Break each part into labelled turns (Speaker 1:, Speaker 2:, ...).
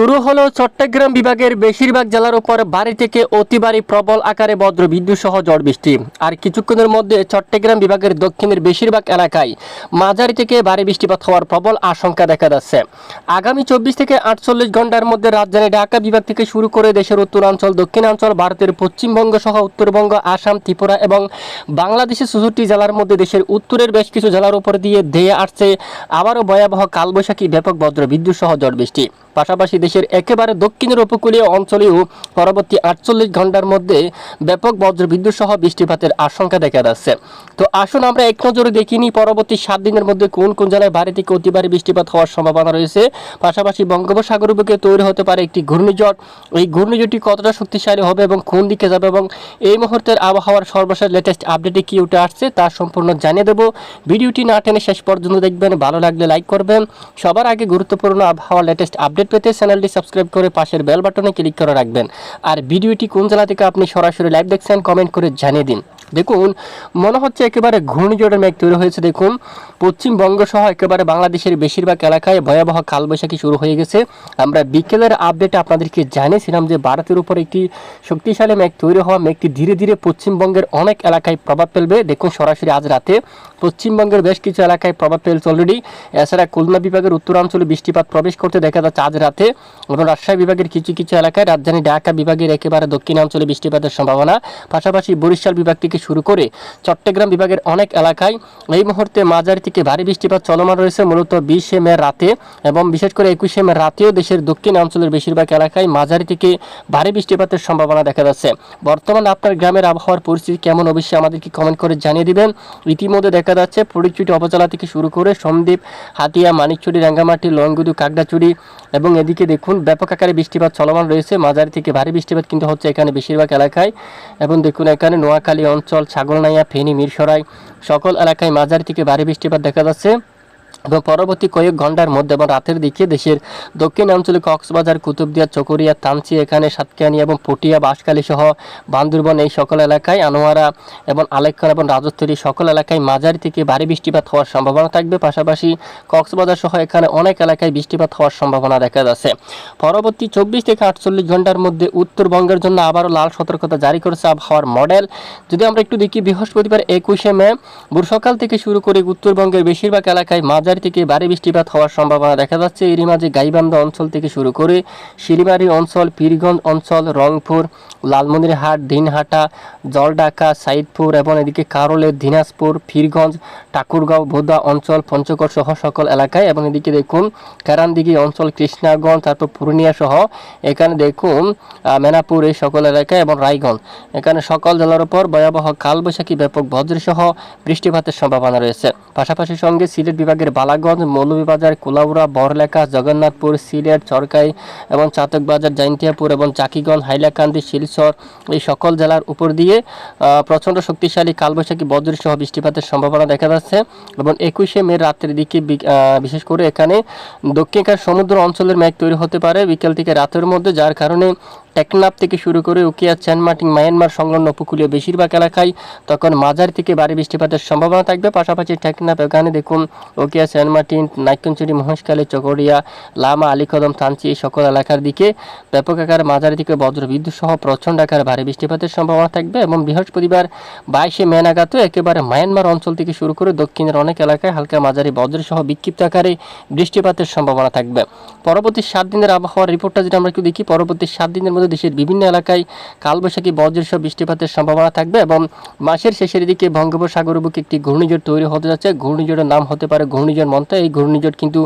Speaker 1: শুরু হলো চট্টগ্রাম বিভাগের বেশিরভাগ জেলার উপর বাড়ি থেকে অতি ভারী প্রবল আকারে বজ্র বিদ্যুৎ সহ ঝড় বৃষ্টি। আর কিছুক্ষণের মধ্যে চট্টগ্রাম বিভাগের দক্ষিণের বেশিরভাগ এলাকায় মাঝারি থেকে ভারী বৃষ্টিপাত হওয়ার প্রবল আশঙ্কা দেখা যাচ্ছে। আগামী চব্বিশ থেকে আটচল্লিশ ঘণ্টার মধ্যে রাজধানী ঢাকা বিভাগ থেকে শুরু করে দেশের উত্তরাঞ্চল, দক্ষিণাঞ্চল, ভারতের পশ্চিমবঙ্গ সহ উত্তরবঙ্গ, আসাম, ত্রিপুরা এবং বাংলাদেশের চৌষট্টি জেলার মধ্যে দেশের উত্তরের বেশ কিছু জেলার উপর দিয়ে ধেয়ে আসছে আবারও ভয়াবহ কালবৈশাখী ব্যাপক বজ্র বিদ্যুৎ সহ ঝড় বৃষ্টি। পাশাপাশি দেশের একেবারে দক্ষিণের উপকূলীয় অঞ্চলেও পরবর্তী আটচল্লিশ ঘণ্টার মধ্যে ব্যাপক বজ্রবিদ্যুৎ সহ বৃষ্টিপাতের আশঙ্কা দেখা যাচ্ছে। তো আসুন আমরা এক নজরে দেখিনি পরবর্তী সাত দিনের মধ্যে কোন কোন জেলায় ভারী থেকে অতি ভারী বৃষ্টিপাত হওয়ার সম্ভাবনা রয়েছে। পাশাপাশি বঙ্গোপসাগর বুকে তৈরি হতে পারে একটি ঘূর্ণিঝড়। এই ঘূর্ণিঝড়টি কতটা শক্তিশালী হবে এবং কোন দিকে যাবে এবং এই মুহূর্তের আবহাওয়ার সর্বশেষ লেটেস্ট আপডেটে কি উঠে আসছে তা সম্পূর্ণ জানিয়ে দেবো। ভিডিওটি না টেনে শেষ পর্যন্ত দেখবেন। ভালো লাগলে লাইক করবেন। সবার আগে গুরুত্বপূর্ণ আবহাওয়ার লেটেস্ট আপডেট পেতে চ্যানেলটি সাবস্ক্রাইব করে পাশের বেল বাটনে ক্লিক করে রাখবেন। আর ভিডিওটি কোন জেলা থেকে আপনি সরাসরি লাইভ দেখছেন কমেন্ট করে জানিয়ে দিন। দেখুন, মনে হচ্ছে একেবারে ঘূর্ণিঝড়ের মেঘ তৈরি হয়েছে। দেখুন, পশ্চিমবঙ্গ সহ একেবারে বাংলাদেশের বেশিরভাগ এলাকায় ভয়াবহ কালবৈশাখী শুরু হয়ে গেছে। আমরা বিকেলের আপডেটে আপনাদেরকে জানিয়েছিলাম যে ভারতের উপর একটি শক্তিশালী মেঘ তৈরি হওয়া মেঘটি ধীরে ধীরে পশ্চিমবঙ্গের অনেক এলাকায় প্রভাব ফেলবে। দেখুন, সরাসরি আজ রাতে পশ্চিমবঙ্গের বেশ কিছু এলাকায় প্রভাব ফেলছে অলরেডি এছাড়া খুলনা বিভাগের উত্তরাঞ্চলে বৃষ্টিপাত প্রবেশ করতে দেখা যাচ্ছে আজ রাতে এবং রাজশাহী বিভাগের কিছু কিছু এলাকায় রাজধানী ঢাকা বিভাগের একেবারে দক্ষিণাঞ্চলে বৃষ্টিপাতের সম্ভাবনা। পাশাপাশি বরিশাল বিভাগ থেকে শুরু করে চট্টগ্রাম বিভাগের অনেক এলাকায় এই মুহূর্তে মাঝারি থেকে ভারী বৃষ্টিপাত চলমান রয়েছে, মূলত বিশে মে রাতে এবং বিশেষ করে একুশে মে রাতেও দেশের দক্ষিণ অঞ্চলের বেশিরভাগ এলাকায় মাঝারি থেকে ভারী বৃষ্টিপাতের সম্ভাবনা দেখা যাচ্ছে। বর্তমানে আপনার গ্রামের আবহাওয়ার পরিস্থিতি কেমন অবশ্যই আমাদেরকে কমেন্ট করে জানিয়ে দিবেন। ইতিমধ্যে দেখা যাচ্ছে ফটিকচুটি অপচলা থেকে শুরু করে সন্দ্বীপ, হাতিয়া, মানিকচুরি, রাঙ্গামাটি, লংগুদু, কাকড়াচুরি এবং এদিকে দেখুন, ব্যাপক আকারে বৃষ্টিপাত চলমান রয়েছে। মাঝারি থেকে ভারী বৃষ্টিপাত কিন্তু হচ্ছে এখানে বেশিরভাগ এলাকায়। এবং দেখুন এখানে নোয়াখালী অঞ্চল, ছাগলনাইয়া, ফেনী, মিরসরাই সকল এলাকায় মাঝারি থেকে ভারী বৃষ্টিপাত দেখা যাচ্ছে। এবং পরবর্তী কয়েক ঘণ্টার মধ্যে এবং রাতের দিকে দেশের দক্ষিণ অঞ্চলে কক্সবাজার, কুতুবদিয়া, চকরিয়া, তানচি, এখানে সাতকানি এবং পটিয়া, বাঁশখালী সহ বান্দরবন এই সকল এলাকায় আনোয়ারা এবং আলেকখান এবং রাজস্থলী সকল এলাকায় মাঝারি থেকে ভারী বৃষ্টিপাত হওয়ার সম্ভাবনা থাকবে। পাশাপাশি কক্সবাজার সহ এখানে অনেক এলাকায় বৃষ্টিপাত হওয়ার সম্ভাবনা দেখা যাচ্ছে। পরবর্তী চব্বিশ থেকে আটচল্লিশ ঘণ্টার মধ্যে উত্তরবঙ্গের জন্য আবারও লাল সতর্কতা জারি করেছে আবহাওয়ার মডেল। যদি আমরা একটু দেখি বৃহস্পতিবার একুশে মে, ভোর সকাল থেকে শুরু করে উত্তরবঙ্গের বেশিরভাগ এলাকায় মাঝারি থেকে ভারী বৃষ্টিপাত হওয়ার সম্ভাবনা দেখা যাচ্ছে। এরই মাঝে গাইবান্ধা অঞ্চল থেকে শুরু করে শিলিমারি অঞ্চল, পীরগঞ্জ অঞ্চল, রংপুর, লালমনিরহাট, দিনহাটা, জলঢাকা, সাইদপুর এবং এদিকে কারলের দিনাজপুর ফিরগঞ্জ ঠাকুরগাঁও, ভোদা অঞ্চল, পঞ্চগড় সহ সকল এলাকায় এবং এদিকে দেখুন কারানদিঘি অঞ্চল, কৃষ্ণাগঞ্জ, তারপর পূর্ণিয়া সহ এখানে দেখুন মেনাপুর এই সকল এলাকায় এবং রায়গঞ্জ। এখানে সকল জেলার উপর ভয়াবহ কালবৈশাখী, ব্যাপক বজ্রসহ বৃষ্টিপাতের সম্ভাবনা রয়েছে। পাশাপাশি সঙ্গে সিলেট বিভাগের বালাগঞ্জ, মৌলভীবাজার, কুলাউড়া, বড়লেখা, জগন্নাথপুর, সিলেট, চরকাই এবং চাতকবাজার, জাইন্তিয়াপুর এবং চাকিগঞ্জ, হাইলাকান্দি, শিলচর এই সকল জেলার উপর দিয়ে প্রচণ্ড শক্তিশালী কালবৈশাখী বজ্রসহ বৃষ্টিপাতের সম্ভাবনা দেখা যাচ্ছে এবং একুশে মে রাতের দিকে বিশেষ করে এখানে দক্ষিণকার সমুদ্র অঞ্চলের মেঘ তৈরি হতে পারে বিকেল থেকে রাতের মধ্যে, যার কারণে টেকনাফ থেকে শুরু করে উকিয়া চ্যানমার্টিং মায়ানমার সংলগ্ন উপকূলীয় বেশিরভাগ এলাকায় তখন মাঝারি থেকে ভারী বৃষ্টিপাতের সম্ভাবনা থাকবে। পাশাপাশি টেকনাফ, এখানে দেখুন, উকিয়া চ্যানমার্টিন নাইকঞ্চুরি মহেশখালী, চকরিয়া, লামা, আলীকদম, থানচি এই সকল এলাকার দিকে ব্যাপক আকার মাঝারি থেকে বজ্র বিদ্যুৎ সহ প্রচণ্ড আকার ভারী বৃষ্টিপাতের সম্ভাবনা থাকবে এবং বৃহস্পতিবার বাইশে মে নাগাদও একেবারে মায়ানমার অঞ্চল থেকে শুরু করে দক্ষিণের অনেক এলাকায় হালকা মাঝারি বজ্র সহ বিক্ষিপ্ত আকারে বৃষ্টিপাতের সম্ভাবনা থাকবে। পরবর্তী সাত দিনের আবহাওয়ার রিপোর্টটা যেটা আমরা একটু দেখি, পরবর্তী সাত দিনের মধ্যে দেশের বিভিন্ন এলাকায় কালবৈশাখী বজ্র সহ বৃষ্টিপাতের সম্ভাবনা থাকবে এবং মাসের শেষের দিকে বঙ্গোপসাগর বুকে একটি ঘূর্ণিঝড় তৈরি হতে যাচ্ছে। ঘূর্ণিঝড়ের নাম হতে পারে ঘূর্ণিঝড় মন্ত্র এই ঘূর্ণিঝড় কিন্তু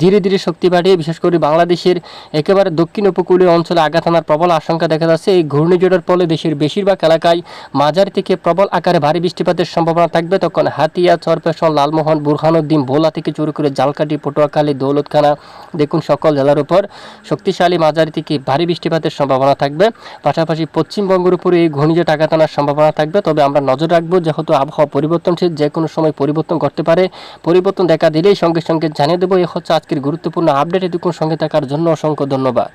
Speaker 1: ধীরে ধীরে শক্তি বাড়িয়ে, বিশেষ করে বাংলাদেশের একেবারে দক্ষিণ উপকূলীয় অঞ্চলে আঘাত আনার প্রবল আশঙ্কা দেখা যাচ্ছে। এই ঘূর্ণিঝড়ের ফলে দেশের বেশিরভাগ এলাকায় মাঝারি থেকে প্রবল আকারে ভারী বৃষ্টিপাতের সম্ভাবনা থাকবে। তখন হাতিয়া, চরপেশন, লালমোহন, বুরহানুদ্দিন, ভোলা থেকে শুরু করে জালকাটি পটুয়াখালী, দৌলতখানা দেখুন সকল জেলার উপর শক্তিশালী মাঝারি থেকে ভারী বৃষ্টিপাতের সম্ভাবনা। থাকবে। পাশাপাশি পশ্চিমবঙ্গের উপরে এই ঘূর্ণিঝড় টাকা টানার সম্ভাবনা থাকবে। তবে আমরা নজর রাখব যেহেতু আবহাওয়া পরিবর্তনশীল যে কোনো সময় পরিবর্তন করতে পারে। পরিবর্তন দেখা দিলেই সঙ্গে সঙ্গে জানিয়ে দেবো, এ হচ্ছে আজকের গুরুত্বপূর্ণ আপডেট। এটুকুন সঙ্গে থাকার জন্য অসংখ্য ধন্যবাদ।